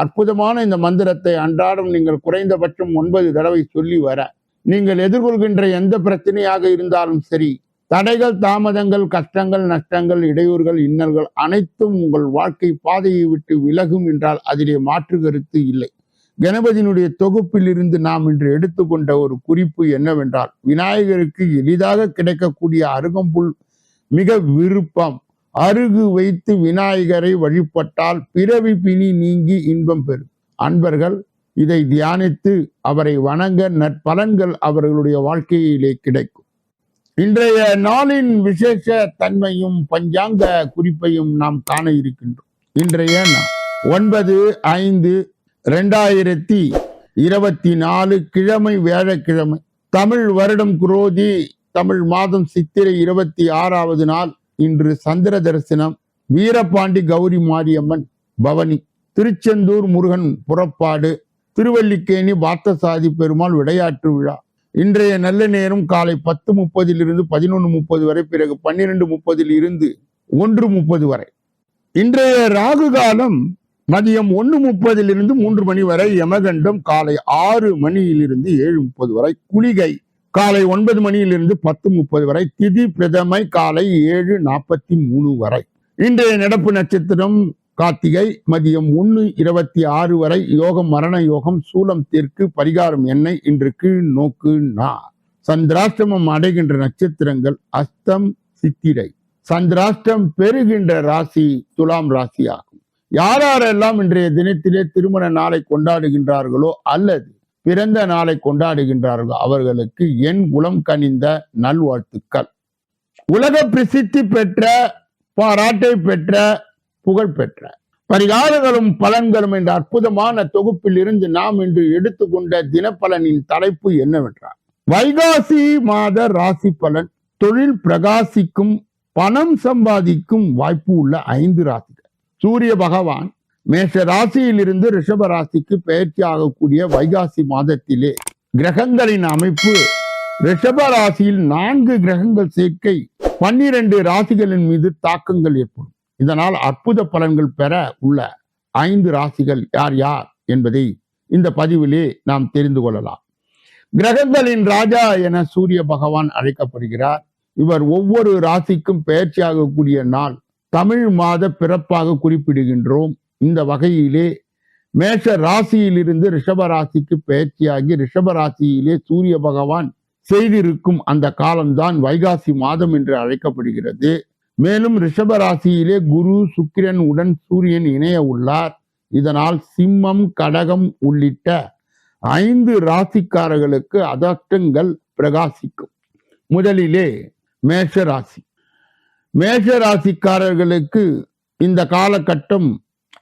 அற்புதமான இந்த மந்திரத்தை அன்றாடம் நீங்கள் குறைந்தபட்சம் ஒன்பது தடவை சொல்லி வர. நீங்கள் எதிர்கொள்கின்ற எந்த பிரச்சனையாக இருந்தாலும் சரி தடைகள் தாமதங்கள் கஷ்டங்கள் நஷ்டங்கள் இடையூறுகள் இன்னல்கள் அனைத்தும் உங்கள் வாழ்க்கை பாதையை விட்டு விலகும் என்றால் அதிலே மாற்று கருத்து இல்லை. கணபதியினுடைய தொகுப்பில் இருந்து நாம் இன்று எடுத்துக்கொண்ட ஒரு குறிப்பு என்னவென்றால் விநாயகருக்கு எளிதாக கிடைக்கக்கூடிய அருகம்புல் மிக விருப்பம். அருகு வைத்து விநாயகரை வழிபட்டால் பிறவி பிணி நீங்கி இன்பம் பெறும். அன்பர்கள் இதை தியானித்து அவரை வணங்க நற்பலன்கள் அவர்களுடைய வாழ்க்கையிலே கிடைக்கும். இன்றைய நாளின் விசேஷ தன்மையும் பஞ்சாங்க குறிப்பையும் நாம் காண இருக்கின்றோம். இன்றைய ஒன்பது ஐந்து ரெண்டாயிரத்தி இருபத்தி நாலு கிழமை வியாழக்கிழமை. தமிழ் வருடம் குரோதி தமிழ் மாதம் சித்திரை இருபத்தி ஆறாவது நாள் இன்று சந்திர தரிசனம் வீரபாண்டி கௌரி மாரியம்மன் பவனி. திருச்செந்தூர் முருகன் புறப்பாடு. திருவல்லிக்கேணி பார்த்தசாதி பெருமாள் விளையாட்டு விழா. இன்றைய நல்ல நேரம் காலை பத்து முப்பதிலிருந்து பதினொன்று முப்பது வரை பிறகு பன்னிரெண்டு முப்பதில் இருந்து ஒன்று முப்பது வரை. இன்றைய ராகு காலம் மதியம் ஒன்று முப்பதிலிருந்து மூன்று மணி வரை யமகண்டம் காலை ஆறு மணியிலிருந்து ஏழு முப்பது வரை. குளிகை. காலை ஒன்பது மணியிலிருந்து பத்து முப்பது வரை திதி பிரதமை காலை ஏழு நாற்பத்தி மூணு வரை. இன்றைய நடப்பு நட்சத்திரம் கார்த்திகை மதியம் ஒன்று இருபத்தி ஆறு வரை யோகம் மரண யோகம் சூலம் தெற்கு பரிகாரம் எண்ணெய் இன்றுக்கு நோக்கு நா. சந்திராஷ்டமம் அடைகின்ற நட்சத்திரங்கள் அஸ்தம் சித்திரை. சந்திராஷ்டம் பெறுகின்ற ராசி துலாம் ராசி ஆகும் யாரெல்லாம் இன்றைய தினத்திலே திருமண நாளை கொண்டாடுகின்றார்களோ அல்லது பிறந்த நாளை கொண்டாடுகின்றார்கள். அவர்களுக்கு என் குலம் கனிந்த நல்வாழ்த்துக்கள். உலக பிரசித்தி பெற்ற பாராட்டை பெற்ற புகழ் பெற்ற பரிகாரங்களும் பலன்களும் என்ற அற்புதமான தொகுப்பில் இருந்து நாம் இன்று எடுத்துக்கொண்ட தினப்பலனின் தலைப்பு என்னவென்றால் வைகாசி மாத ராசி பலன் தொழில் பிரகாசிக்கும் பணம் சம்பாதிக்கும் வாய்ப்பு உள்ள ஐந்து ராசிகள். சூரிய பகவான் மேஷ ராசியிலிருந்து ரிஷப ராசிக்கு பயிற்சி ஆகக்கூடிய வைகாசி மாதத்திலே கிரகங்களின் அமைப்பு. ரிஷப ராசியில் நான்கு கிரகங்கள் சேர்க்கை பன்னிரண்டு ராசிகளின் மீது தாக்கங்கள் ஏற்படும். இதனால் அற்புத பலன்கள் பெற உள்ள ஐந்து ராசிகள் யார் யார் என்பதை இந்த பதிவிலே நாம் தெரிந்து கொள்ளலாம். கிரகங்களின் ராஜா என சூரிய பகவான் அழைக்கப்படுகிறார். இவர் ஒவ்வொரு ராசிக்கும் பெயர்ச்சியாகக்கூடிய நாள் தமிழ் மாத பிறப்பாக குறிப்பிடுகின்றோம். இந்த வகையிலே மேஷ ராசியிலிருந்து ரிஷப ராசிக்கு பயிற்சியாகி ரிஷப ராசியிலே சூரிய பகவான் செய்திருக்கும் அந்த காலம்தான் வைகாசி மாதம் என்று அழைக்கப்படுகிறது. மேலும் ரிஷப ராசியிலே குரு சுக்கிரன் உடன் சூரியன் இணைய உள்ளார். இதனால் சிம்மம் கடகம் உள்ளிட்ட ஐந்து ராசிக்காரர்களுக்கு அதட்டங்கள் பிரகாசிக்கும். முதலிலே மேஷ ராசி. மேஷ ராசிக்காரர்களுக்கு இந்த காலகட்டம்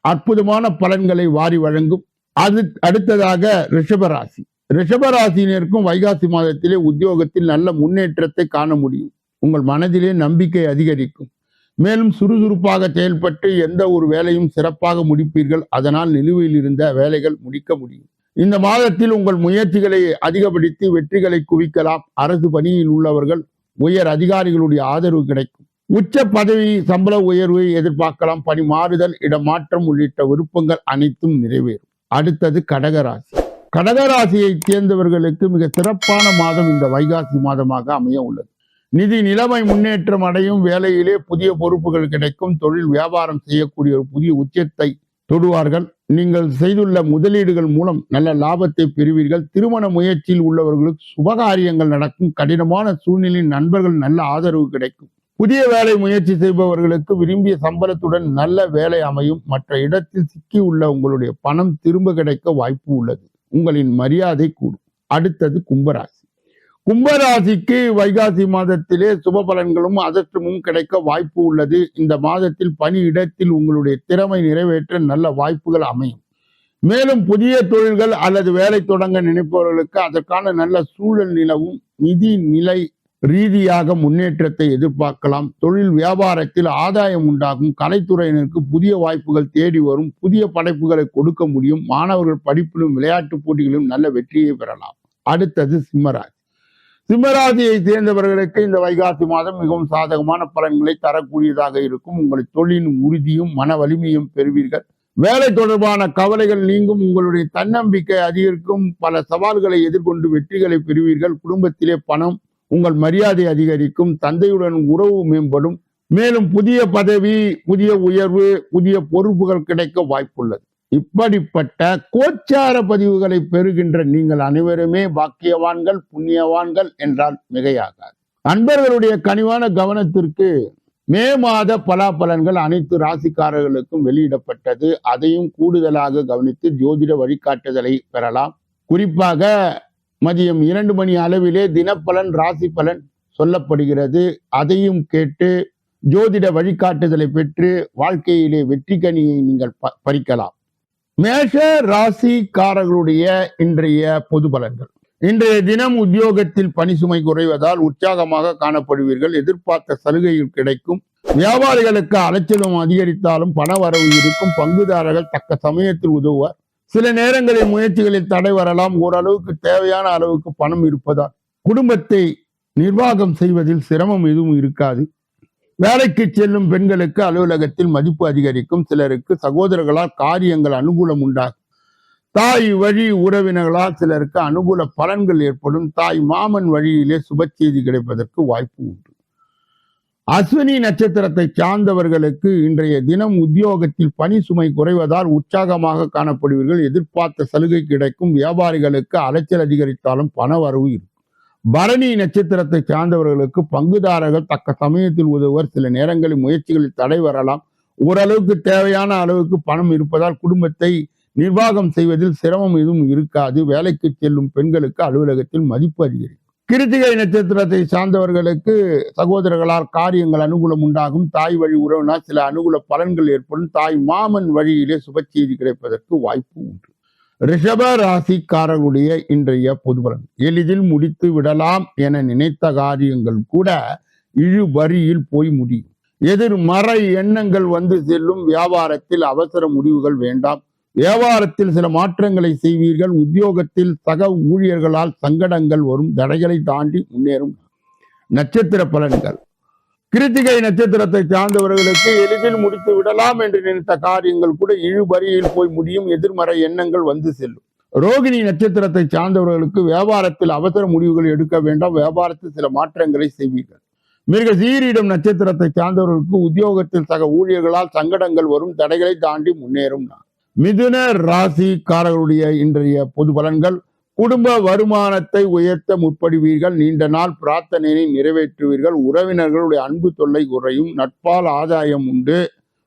அற்புதமான பலன்களை வாரி வழங்கும். அது அடுத்ததாக ரிஷபராசி. ரிஷபராசினருக்கும் வைகாசி மாதத்திலே உத்தியோகத்தில் நல்ல முன்னேற்றத்தை காண முடியும். உங்கள் மனதிலே நம்பிக்கை அதிகரிக்கும். மேலும் சுறுசுறுப்பாக செயல்பட்டு எந்த ஒரு வேலையும் சிறப்பாக முடிப்பீர்கள். அதனால் நிலுவையில் இருந்த வேலைகள் முடிக்க முடியும். இந்த மாதத்தில் உங்கள் முயற்சிகளை அதிகப்படுத்தி வெற்றிகளை குவிக்கலாம். அரசு பணியில் உள்ளவர்கள் உயர் அதிகாரிகளுடைய ஆதரவு கிடைக்கும். உச்ச பதவி சம்பள உயர்வை எதிர்பார்க்கலாம். பணி மாறுதல் இடமாற்றம் உள்ளிட்ட விருப்பங்கள் அனைத்தும் நிறைவேறும். அடுத்தது கடகராசி. கடகராசியை சேர்ந்தவர்களுக்கு மிக சிறப்பான மாதம் இந்த வைகாசி மாதமாக அமைய உள்ளது. நிதி நிலைமை முன்னேற்றம் அடையும் வேலையிலே புதிய பொறுப்புகள் கிடைக்கும். தொழில் வியாபாரம் செய்யக்கூடிய ஒரு புதிய உச்சத்தை தொடுவார்கள். நீங்கள் செய்துள்ள முதலீடுகள் மூலம் நல்ல லாபத்தை பெறுவீர்கள். திருமண முயற்சியில் உள்ளவர்களுக்கு சுபகாரியங்கள் நடக்கும். கடினமான சூழ்நிலையின் நண்பர்கள் நல்ல ஆதரவு கிடைக்கும். புதிய வேலை முயற்சி செய்பவர்களுக்கு விரும்பிய சம்பளத்துடன் நல்ல வேலை அமையும். மற்ற இடத்தில் சிக்கியுள்ள உங்களுடைய பணம் திரும்ப கிடைக்க வாய்ப்பு உள்ளது. உங்களின் மரியாதை கூடும். அடுத்தது கும்பராசி. கும்பராசிக்கு வைகாசி மாதத்திலே சுப பலன்களும் அதிர்ஷ்டமும் கிடைக்க வாய்ப்பு உள்ளது. இந்த மாதத்தில் பணி இடத்தில் உங்களுடைய திறமை நிறைவேற்ற நல்ல வாய்ப்புகள் அமையும். மேலும் புதிய தொழில்கள் அல்லது வேலை தொடங்க நினைப்பவர்களுக்கு அதற்கான நல்ல சூழல் நிலவும். நிதி நிலை ரீதியாக முன்னேற்றத்தை எதிர்பார்க்கலாம். தொழில் வியாபாரத்தில் ஆதாயம் உண்டாகும். கலைத்துறையினருக்கு புதிய வாய்ப்புகள் தேடி வரும். புதிய படைப்புகளை கொடுக்க முடியும். மாணவர்கள் படிப்பிலும் விளையாட்டு போட்டிகளிலும் நல்ல வெற்றியை பெறலாம். அடுத்தது சிம்மராசி. சிம்மராசியை சேர்ந்தவர்களுக்கு இந்த வைகாசி மாதம் மிகவும் சாதகமான பலன்களை தரக்கூடியதாக இருக்கும். உங்கள் தொழிலின் உறுதியும் மன வலிமையும் பெறுவீர்கள். வேலை தொடர்பான கவலைகள் நீங்கும். உங்களுடைய தன்னம்பிக்கை அதிகரிக்கும். பல சவால்களை எதிர்கொண்டு வெற்றிகளை பெறுவீர்கள். குடும்பத்திலே பணம் உங்கள் மரியாதை அதிகரிக்கும் தந்தையுடன் உறவு மேம்படும். மேலும் புதிய பதவி புதிய உயர்வு புதிய பொறுப்புகள் கிடைக்க வாய்ப்புள்ளது. இப்படிப்பட்ட கோச்சார பதிவுகளை பெறுகின்ற நீங்கள் அனைவருமே பாக்கியவான்கள் புண்ணியவான்கள் என்றால் மிகையாகாது. நண்பர்களுடைய கனிவான கவனத்திற்கு மே மாத பலாபலன்கள் அனைத்து ராசிக்காரர்களுக்கும் வெளியிடப்பட்டது. அதையும் கூடுதலாக கவனித்து ஜோதிட வழிகாட்டுதலை பெறலாம். குறிப்பாக மதியம் இரண்டு மணி அளவிலே தினப்பலன் ராசி பலன் சொல்லப்படுகிறது. அதையும் கேட்டு ஜோதிட வழிகாட்டுதலை பெற்று வாழ்க்கையிலே வெற்றி கனியை நீங்கள் ப- பறிக்கலாம். மேஷ ராசிக்காரர்களுடைய இன்றைய பொது பலன்கள். இன்றைய தினம் உத்தியோகத்தில் பணி சுமை குறைவதால் உற்சாகமாக காணப்படுவீர்கள். எதிர்பார்த்த சலுகைகள் கிடைக்கும். வியாபாரிகளுக்கு அலைச்சலும் அதிகரித்தாலும் பண வரவு இருக்கும். பங்குதாரர்கள் தக்க சமயத்தில் உதவுவார். சில நேரங்களில் முயற்சிகளில் தடை வரலாம். ஓரளவுக்கு தேவையான அளவுக்கு பணம் இருப்பதால் குடும்பத்தை நிர்வாகம் செய்வதில் சிரமம் எதுவும் இருக்காது. வேலைக்கு செல்லும் பெண்களுக்கு அலுவலகத்தில் மதிப்பு அதிகரிக்கும். சிலருக்கு சகோதரர்களால் காரியங்கள் அனுகூலம் உண்டாகும். தாய் வழி உறவினர்களால் சிலருக்கு அனுகூல பலன்கள் ஏற்படும். தாய் மாமன் வழியிலே சுப செய்தி கிடைப்பதற்கு வாய்ப்பு உண்டு. அஸ்வினி நட்சத்திரத்தை சார்ந்தவர்களுக்கு இன்றைய தினம் உத்தியோகத்தில் பணி சுமை குறைவதால் உற்சாகமாக காணப்படுவீர்கள். எதிர்பார்த்த சலுகை கிடைக்கும். வியாபாரிகளுக்கு அலைச்சல் அதிகரித்தாலும் பண வரவு இருக்கும். பரணி நட்சத்திரத்தை சார்ந்தவர்களுக்கு பங்குதாரர்கள் தக்க சமயத்தில் உதவுவர். சில நேரங்களில் முயற்சிகளில் தடை வரலாம். ஓரளவுக்கு தேவையான அளவுக்கு பணம் இருப்பதால் குடும்பத்தை நிர்வாகம் செய்வதில் சிரமம் எதுவும் இருக்காது. வேலைக்கு செல்லும் பெண்களுக்கு அலுவலகத்தில் மதிப்பு அதிகரிக்கும். கிருத்திகை நட்சத்திரத்தை சார்ந்தவர்களுக்கு சகோதரர்களால் காரியங்கள் அனுகூலம் உண்டாகும். தாய் வழி உறவினால் சில அனுகூல பலன்கள் ஏற்படும். தாய் மாமன் வழியிலே சுப செய்தி கிடைப்பதற்கு வாய்ப்பு உண்டு. ரிஷப ராசிக்காரர்களுடைய இன்றைய பொதுபலன் எளிதில் முடித்து விடலாம் என நினைத்த காரியங்கள் கூட இழுபறியில் போய் முடியும். எதிர்மறை எண்ணங்கள் வந்து செல்லும். வியாபாரத்தில் அவசர முடிவுகள் வேண்டாம். வியாபாரத்தில் சில மாற்றங்களை செய்வீர்கள். உத்தியோகத்தில் சக ஊழியர்களால் சங்கடங்கள் வரும். தடைகளை தாண்டி முன்னேறும் நட்சத்திர பலன்கள். கிருத்திகை நட்சத்திரத்தை சார்ந்தவர்களுக்கு எளிதில் முடித்து விடலாம் என்று நினைத்த காரியங்கள் கூட இழுபறியில் போய் முடியும். எதிர்மறை எண்ணங்கள் வந்து செல்லும். ரோகிணி நட்சத்திரத்தை சார்ந்தவர்களுக்கு வியாபாரத்தில் அவசர முடிவுகள் எடுக்க வேண்டாம். வியாபாரத்தில் சில மாற்றங்களை செய்வீர்கள். மிக சீரிடம் நட்சத்திரத்தை சார்ந்தவர்களுக்கு உத்தியோகத்தில் சக ஊழியர்களால் சங்கடங்கள் வரும். தடைகளை தாண்டி முன்னேறும். நான் மிதுன ராசிக்காரர்களுடைய இன்றைய பொது பலன்கள் குடும்ப வருமானத்தை உயர்த்த முற்படுவீர்கள் நீண்ட நாள் பிரார்த்தனையை நிறைவேற்றுவீர்கள் உறவினர்களுடைய அன்பு தொல்லை குறையும் நட்பால் ஆதாயம் உண்டு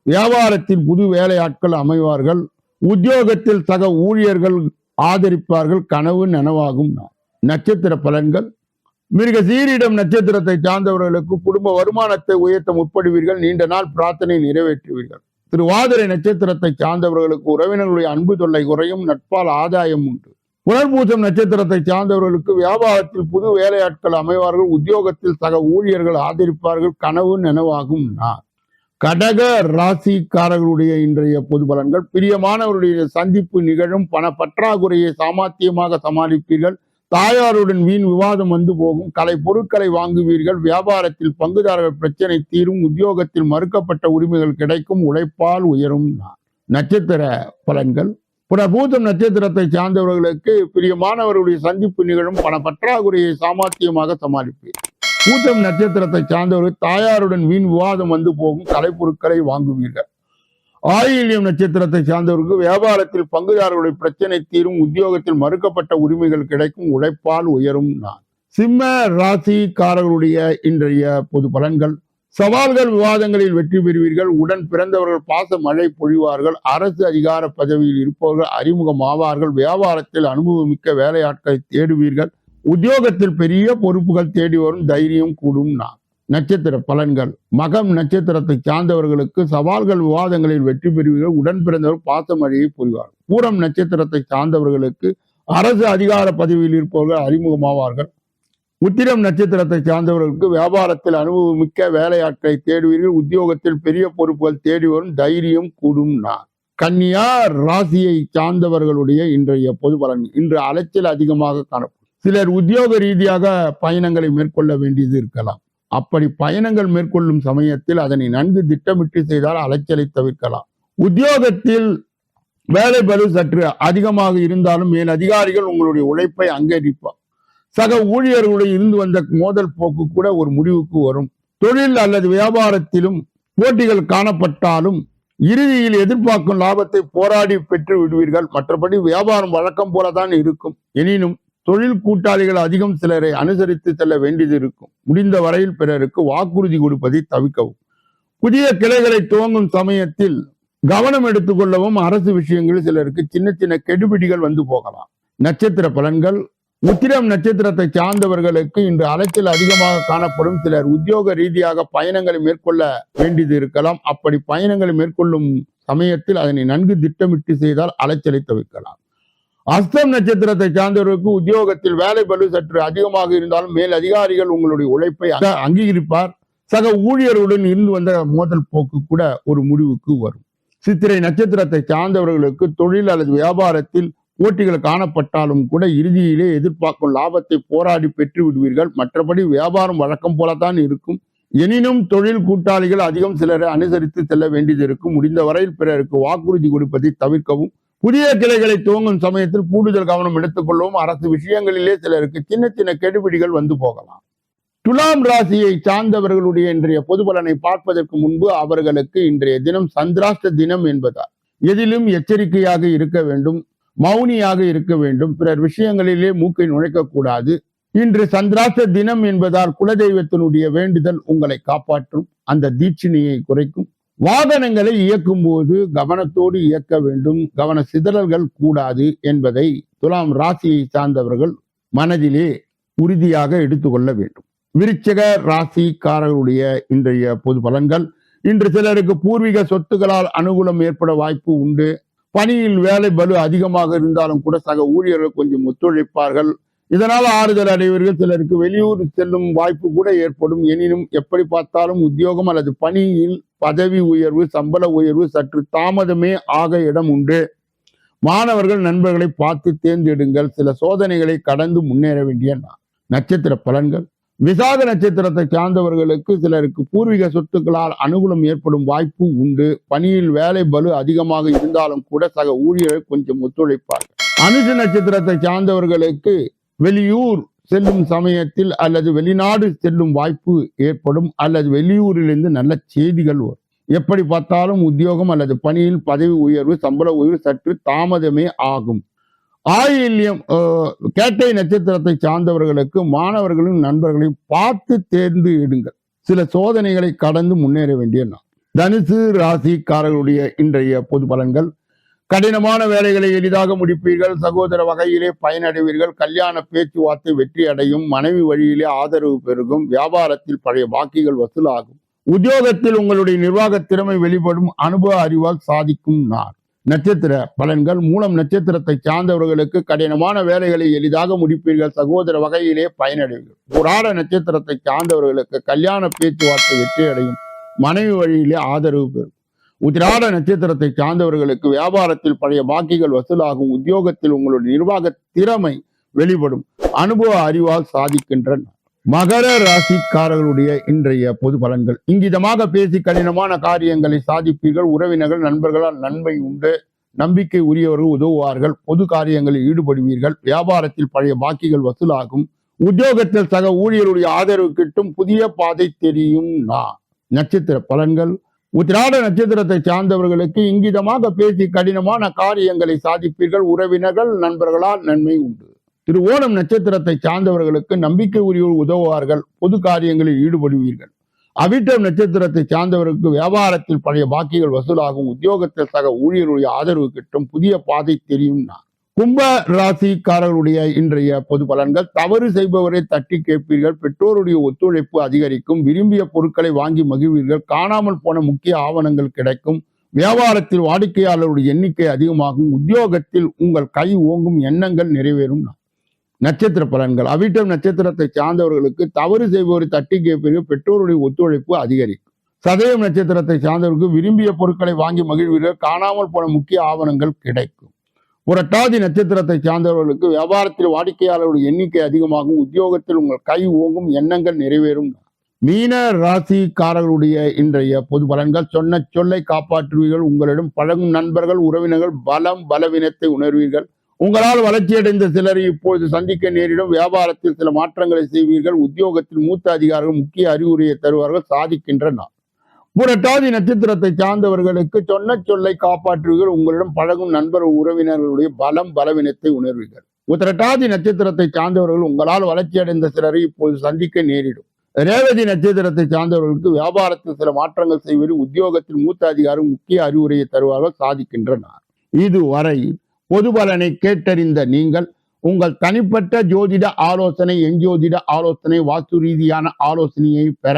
வியாபாரத்தில் புது வேலையாட்கள் அமைவார்கள் உத்தியோகத்தில் சக ஊழியர்கள் ஆதரிப்பார்கள் கனவு நனவாகும். நட்சத்திர பலன்கள் மிருக சீரிடம் நட்சத்திரத்தை சார்ந்தவர்களுக்கு குடும்ப வருமானத்தை உயர்த்த முற்படுவீர்கள் நீண்ட நாள் பிரார்த்தனை நிறைவேற்றுவீர்கள். திருவாதிரை நட்சத்திரத்தை சார்ந்தவர்களுக்கு உறவினர்களுடைய அன்பு தொல்லை குறையும் நட்பால் ஆதாயம் உண்டு. புனர்பூசம் நட்சத்திரத்தை சார்ந்தவர்களுக்கு வியாபாரத்தில் புது வேலையாட்கள் அமைவார்கள் உத்தியோகத்தில் சக ஊழியர்கள் ஆதரிப்பார்கள் கனவு நனவாகும் நான் கடக ராசிக்காரர்களுடைய இன்றைய பொது பலன்கள் பிரியமானவருடைய சந்திப்பு நிகழும் பண பற்றாக்குறையை சாமர்த்தியமாக சமாளிப்பீர்கள். தாயாருடன் வீண் விவாதம் வந்து போகும். கலை பொருட்களை வாங்குவீர்கள். வியாபாரத்தில் பங்குதாரர்கள் பிரச்சனை தீரும். உத்தியோகத்தில் மறுக்கப்பட்ட உரிமைகள் கிடைக்கும். உழைப்பால் உயரும். நட்சத்திர பலன்கள். புனர்பூதம் நட்சத்திரத்தை சார்ந்தவர்களுக்கு பிரியமானவர்களுடைய சந்திப்பு நிகழும். பண பற்றாக்குறையை சாமர்த்தியமாக சமாளிப்பீர். பூதம் நட்சத்திரத்தை சார்ந்தவர்கள் தாயாருடன் வீண் விவாதம் வந்து போகும். கலைப்பொருட்களை வாங்குவீர்கள். ஆயில்யம் நட்சத்திரத்தை சார்ந்தவருக்கு வியாபாரத்தில் பங்குதாரர்களுடைய பிரச்சனை தீரும் உத்தியோகத்தில் மறுக்கப்பட்ட உரிமைகள் கிடைக்கும் உழைப்பால் உயரும் நான். சிம்ம ராசிக்காரர்களுடைய இன்றைய பொது பலன்கள். சவால்கள் விவாதங்களில் வெற்றி பெறுவீர்கள். உடன் பிறந்தவர்கள் பாச மழை பொழிவார்கள். அரசு அதிகார பதவியில் இருப்பவர்கள் அறிமுகம் ஆவார்கள் வியாபாரத்தில் அனுபவமிக்க வேலையாட்களை தேடுவீர்கள். உத்தியோகத்தில் பெரிய பொறுப்புகள் தேடி வரும் தைரியம் கூடும் நான். நட்சத்திர பலன்கள். மகம் நட்சத்திரத்தை சார்ந்தவர்களுக்கு சவால்கள் விவாதங்களில் வெற்றி பெறுவீர்கள். உடன் பிறந்தவர் பாசமழையை புரிவார். பூரம் நட்சத்திரத்தை சார்ந்தவர்களுக்கு அரசு அதிகார பதவியில் இருப்பவர்கள் அறிமுகமாவார்கள். உத்திரம் நட்சத்திரத்தை சார்ந்தவர்களுக்கு வியாபாரத்தில் அனுபவமிக்க வேலையாட்களை தேடுவீர்கள். உத்தியோகத்தில் பெரிய பொறுப்புகள் தேடி வரும் தைரியம் கூடும் நான் கன்னியா ராசியை சார்ந்தவர்களுடைய இன்றைய பொது பலன். இன்று அலைச்சல் அதிகமாக காணப்படும். சிலர் உத்தியோக ரீதியாக பயணங்களை மேற்கொள்ள வேண்டியது இருக்கலாம். அப்படி பயணங்கள் மேற்கொள்ளும் சமயத்தில் அதனை நன்கு திட்டமிட்டு செய்தால் அலைச்சலை தவிர்க்கலாம். உத்தியோகத்தில் வேலை பளு சற்று அதிகமாக இருந்தாலும் மேல் அதிகாரிகள் உங்களுடைய உழைப்பை அங்கீகரிப்பார். சக ஊழியர்களுடைய இருந்து வந்த மோதல் போக்கு கூட ஒரு முடிவுக்கு வரும். தொழில் அல்லது வியாபாரத்திலும் போட்டிகள் காணப்பட்டாலும் இறுதியில் எதிர்பார்க்கும் லாபத்தை போராடி பெற்று விடுவீர்கள். மற்றபடி வியாபாரம் வழக்கம் போலதான் இருக்கும். எனினும் தொழில் கூட்டாளிகள் அதிகம் சிலரை அனுசரித்து செல்ல வேண்டியது இருக்கும். முடிந்த வரையில் பிறருக்கு வாக்குறுதி கொடுப்பதை தவிர்க்கவும். புதிய கிளைகளை துவங்கும் சமயத்தில் கவனம் எடுத்துக்கொள்ளவும் அரசு விஷயங்களில் சிலருக்கு சின்ன சின்ன கெடுபிடிகள் வந்து போகலாம். நட்சத்திர பலன்கள் உத்திரம் நட்சத்திரத்தை சார்ந்தவர்களுக்கு இன்று அலைச்சல் அதிகமாக காணப்படும். சிலர் உத்தியோக ரீதியாக பயணங்களை மேற்கொள்ள வேண்டியது இருக்கலாம். அப்படி பயணங்களை மேற்கொள்ளும் சமயத்தில் அதனை நன்கு திட்டமிட்டு செய்தால் அலைச்சலை தவிர்க்கலாம். அஸ்தம் நட்சத்திரத்தை சார்ந்தவருக்கு உத்தியோகத்தில் வேலை பளு சற்று அதிகமாக இருந்தாலும் மேல் அதிகாரிகள் உங்களுடைய உழைப்பை அங்கீகரிப்பார். சக ஊழியர்களுடன் இருந்து வந்த மோதல் போக்கு கூட ஒரு முடிவுக்கு வரும். சித்திரை நட்சத்திரத்தை சார்ந்தவர்களுக்கு தொழில் அல்லது வியாபாரத்தில் போட்டிகள் காணப்பட்டாலும் கூட இறுதியிலே எதிர்பார்க்கும் லாபத்தை போராடி பெற்று விடுவீர்கள். மற்றபடி வியாபாரம் வழக்கம் போலத்தான் இருக்கும். எனினும் தொழில் கூட்டாளிகள் அதிகம் சிலரை அனுசரித்து செல்ல வேண்டியது இருக்கும். முடிந்த வரையில் பிறருக்கு வாக்குறுதி கொடுப்பதை தவிர்க்கவும் புதிய கிளைகளை துவங்கும் சமயத்தில் கூடுதல் கவனம் எடுத்துக்கொள்ளவும் அரசு விஷயங்களிலே சிலருக்கு சின்ன சின்ன கெடுபிடிகள் வந்து போகலாம். துலாம் ராசியை சார்ந்தவர்களுடைய இன்றைய பொது பலனை பார்ப்பதற்கு முன்பு அவர்களுக்கு இன்றைய தினம் சந்திராஷ்ட தினம் என்பதால் எதிலும் எச்சரிக்கையாக இருக்க வேண்டும் மௌனியாக இருக்க வேண்டும் பிறர் விஷயங்களிலே மூக்கை நுழைக்கக்கூடாது இன்று சந்திராஷ்ட தினம் என்பதால் குலதெய்வத்தினுடைய வேண்டுதல் உங்களை காப்பாற்றும் அந்த தீட்சிணியை குறைக்கும். வாகனங்களை இயக்கும் போது கவனத்தோடு இயக்க வேண்டும். கவன சிதறல்கள் கூடாது என்பதை துலாம் ராசியை சார்ந்தவர்கள் மனதிலே உறுதியாக எடுத்துக்கொள்ள வேண்டும். விருச்சக ராசிக்காரர்களுடைய இன்றைய பொது பலன்கள். இன்று சிலருக்கு பூர்வீக சொத்துக்களால் அனுகூலம் ஏற்பட வாய்ப்பு உண்டு. பணியில் வேலை பலு அதிகமாக இருந்தாலும் கூட சக ஊழியர்கள் கொஞ்சம் ஒத்துழைப்பார்கள். இதனால் ஆறுதல் அடைவீர்கள். சிலருக்கு வெளியூர் செல்லும் வாய்ப்பு கூட ஏற்படும். எனினும் எப்படி பார்த்தாலும் உத்தியோகம் அல்லது பணியில் பதவி உயர்வு சம்பள உயர்வு சற்று தாமதமே ஆக இடம் உண்டு. மாணவர்கள் நண்பர்களை பார்த்து தேர்ந்தெடுங்கள். சில சோதனைகளை கடந்து முன்னேற வேண்டிய நட்சத்திர பலன்கள். விசாக நட்சத்திரத்தை சார்ந்தவர்களுக்கு சிலருக்கு பூர்வீக சொத்துக்களால் அனுகூலம் ஏற்படும் வாய்ப்பு உண்டு. பணியில் வேலை பலு அதிகமாக இருந்தாலும் கூட சக ஊழியர்கள் கொஞ்சம் ஒத்துழைப்பார்கள். அனுஷ நட்சத்திரத்தை சார்ந்தவர்களுக்கு வெளியூர் செல்லும் சமயத்தில் அல்லது வெளிநாடு செல்லும் வாய்ப்பு ஏற்படும். அல்லது வெளியூரிலிருந்து நல்ல செய்திகள் வரும். எப்படி பார்த்தாலும் உத்தியோகம் அல்லது பணியில் பதவி உயர்வு சம்பள உயர்வு சற்று தாமதமே ஆகும். ஆயில்யம் கேட்டை நட்சத்திரத்தை சார்ந்தவர்களுக்கு மாணவர்களும் நண்பர்களையும் பார்த்து தேர்ந்து எடுங்கள். சில சோதனைகளை கடந்து முன்னேற வேண்டிய நாள். தனுசு ராசிக்காரர்களுடைய இன்றைய பொது பலன்கள். கடினமான வேலைகளை எளிதாக முடிப்பீர்கள். சகோதர வகையிலே பயனடைவீர்கள். கல்யாண பேச்சுவார்த்தை வெற்றி அடையும். மனைவி வழியிலே ஆதரவு பெருகும். வியாபாரத்தில் பழைய பாக்கிகள் வசூலாகும். உத்தியோகத்தில் உங்களுடைய நிர்வாக திறமை வெளிப்படும். அனுபவ அறிவால் சாதிக்கும் நாள். நட்சத்திர பலன்கள். மூலம் நட்சத்திரத்தை சார்ந்தவர்களுக்கு கடினமான வேலைகளை எளிதாக முடிப்பீர்கள். சகோதர வகையிலே பயனடைவீர்கள். புராட நட்சத்திரத்தை சார்ந்தவர்களுக்கு கல்யாண பேச்சுவார்த்தை வெற்றி அடையும். மனைவி வழியிலே ஆதரவு பெறும். உதிராட நட்சத்திரத்தை சார்ந்தவர்களுக்கு வியாபாரத்தில் பழைய பாக்கிகள் வசூலாகும். உத்தியோகத்தில் உங்களுடைய நிர்வாக திறமை வெளிப்படும். அனுபவ அறிவால் சாதிக்கின்றன மகர ராசிக்காரர்களுடைய இன்றைய பொது பலன்கள். இங்கிதமாக பேசி கடினமான காரியங்களை சாதிப்பீர்கள். உறவினர்கள் நண்பர்களால் நன்மை உண்டு. நம்பிக்கை உரியவர்கள் உதவுவார்கள். பொது காரியங்களில் ஈடுபடுவீர்கள். வியாபாரத்தில் பழைய பாக்கிகள் வசூலாகும். உத்தியோகத்தில் சக ஊழியருடைய ஆதரவு கிட்டும். புதிய பாதை தெரியும். நட்சத்திர பலன்கள். உத்திராட நட்சத்திரத்தை சார்ந்தவர்களுக்கு இங்கிதமாக பேசி கடினமான காரியங்களை சாதிப்பீர்கள். உறவினர்கள் நண்பர்களால் நன்மை உண்டு. திரு ஓணம் நட்சத்திரத்தை சார்ந்தவர்களுக்கு நம்பிக்கை உரியோர் உதவுவார்கள். பொது காரியங்களில் ஈடுபடுவீர்கள். அவிட்டம் நட்சத்திரத்தை சார்ந்தவர்களுக்கு வியாபாரத்தில் பழைய பாக்கிகள் வசூலாகும். உத்தியோகத்தில் சக ஊழியருடைய ஆதரவு கிட்டும். புதிய பாதை தெரியும் நான் கும்ப ராசிக்காரர்களுடைய இன்றைய பொது பலன்கள் தவறு செய்பவரை தட்டி கேட்பீர்கள் பெற்றோருடைய ஒத்துழைப்பு அதிகரிக்கும் விரும்பிய பொருட்களை வாங்கி மகிழ்வீர்கள் காணாமல் போன முக்கிய ஆவணங்கள் கிடைக்கும் வியாபாரத்தில் வாடிக்கையாளருடைய எண்ணிக்கை அதிகமாகும் உத்தியோகத்தில் உங்கள் கை ஓங்கும் எண்ணங்கள் நிறைவேறும். நட்சத்திர பலன்கள். அவிட்டம் நட்சத்திரத்தை சார்ந்தவர்களுக்கு தவறு செய்பவரை தட்டி கேட்பீர்கள் பெற்றோருடைய ஒத்துழைப்பு அதிகரிக்கும். சதயம் நட்சத்திரத்தை சார்ந்தவர்களுக்கு விரும்பிய பொருட்களை வாங்கி மகிழ்வீர்கள் காணாமல் போன முக்கிய ஆவணங்கள் கிடைக்கும். புரட்டாதி நட்சத்திரத்தை சார்ந்தவர்களுக்கு வியாபாரத்தில் வாடிக்கையாளர்களுடைய எண்ணிக்கை அதிகமாகும் உத்தியோகத்தில் உங்கள் கை ஓங்கும் எண்ணங்கள் நிறைவேறும். மீன ராசிக்காரர்களுடைய இன்றைய பொது பலன்கள் சொன்ன சொல்லை காப்பாற்றுவீர்கள் உங்களிடம் பழகும் நண்பர்கள் உறவினர்கள் பலம் பலவீனத்தை உணர்வீர்கள். உங்களால் வளர்ச்சியடைந்த சிலரை இப்போது சந்திக்க நேரிடும் வியாபாரத்தில் சில மாற்றங்களை செய்வீர்கள் உத்தியோகத்தில் மூத்த அதிகாரிகள் முக்கிய அறிவுரையை தருவார்கள் சாதிக்கின்ற நாள். புரட்டாதி நட்சத்திரத்தை சார்ந்தவர்களுக்கு சொன்ன சொல்லை காப்பாற்றுவீர்கள். உங்களிடம் பழகும் நண்பர் உறவினர்களுடைய பலம் பலவீனத்தை உணர்வீர்கள். உத்திரட்டாதி நட்சத்திரத்தை சார்ந்தவர்கள் உங்களால் வளர்ச்சி அடைந்த சிலரை இப்போது சந்திக்க நேரிடும். ரேவதி நட்சத்திரத்தை சார்ந்தவர்களுக்கு வியாபாரத்தில் சில மாற்றங்கள் செய்வது உத்தியோகத்தில் மூத்த அதிகாரி முக்கிய அறிவுரையை தருவார்கள் சாதிக்கின்றனர். இதுவரை பொது பலனை கேட்டறிந்த நீங்கள் உங்கள் தனிப்பட்ட ஜோதிட ஆலோசனை எஞ்சோதிட ஆலோசனை வாஸ்து ரீதியான ஆலோசனையை பெற